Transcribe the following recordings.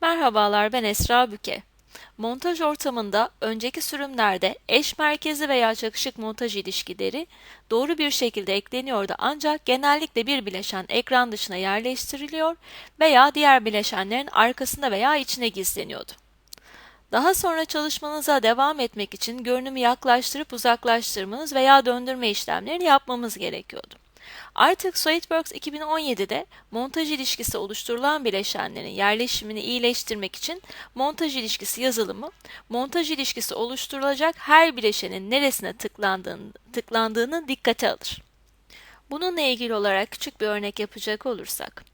Merhabalar ben Esra Büke. Montaj ortamında önceki sürümlerde eş merkezi veya çakışık montaj ilişkileri doğru bir şekilde ekleniyordu ancak genellikle bir bileşen ekran dışına yerleştiriliyor veya diğer bileşenlerin arkasında veya içine gizleniyordu. Daha sonra çalışmanıza devam etmek için görünümü yaklaştırıp uzaklaştırmanız veya döndürme işlemlerini yapmamız gerekiyordu. Artık SolidWorks 2017'de montaj ilişkisi oluşturulan bileşenlerin yerleşimini iyileştirmek için montaj ilişkisi yazılımı, montaj ilişkisi oluşturulacak her bileşenin neresine tıklandığını, tıklandığını dikkate alır. Bununla ilgili olarak küçük bir örnek yapacak olursak,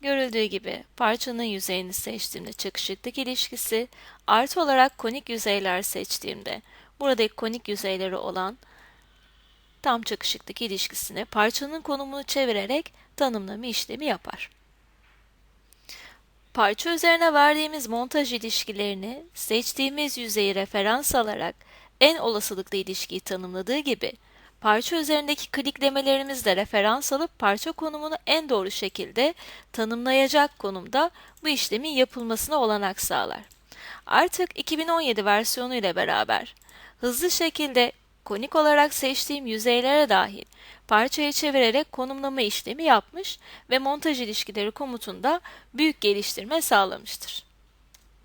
Görüldüğü gibi parçanın yüzeyini seçtiğimde çakışıklık ilişkisi, artı olarak konik yüzeyler seçtiğimde buradaki konik yüzeyleri olan tam çakışıklık ilişkisini parçanın konumunu çevirerek tanımlama işlemi yapar. Parça üzerine verdiğimiz montaj ilişkilerini seçtiğimiz yüzeyi referans alarak en olasılıklı ilişkiyi tanımladığı gibi parça üzerindeki kliklemelerimizi de referans alıp parça konumunu en doğru şekilde tanımlayacak konumda bu işlemin yapılmasına olanak sağlar. Artık 2017 versiyonu ile beraber hızlı şekilde konik olarak seçtiğim yüzeylere dahil parçayı çevirerek konumlama işlemi yapmış ve montaj ilişkileri komutunda büyük geliştirme sağlamıştır.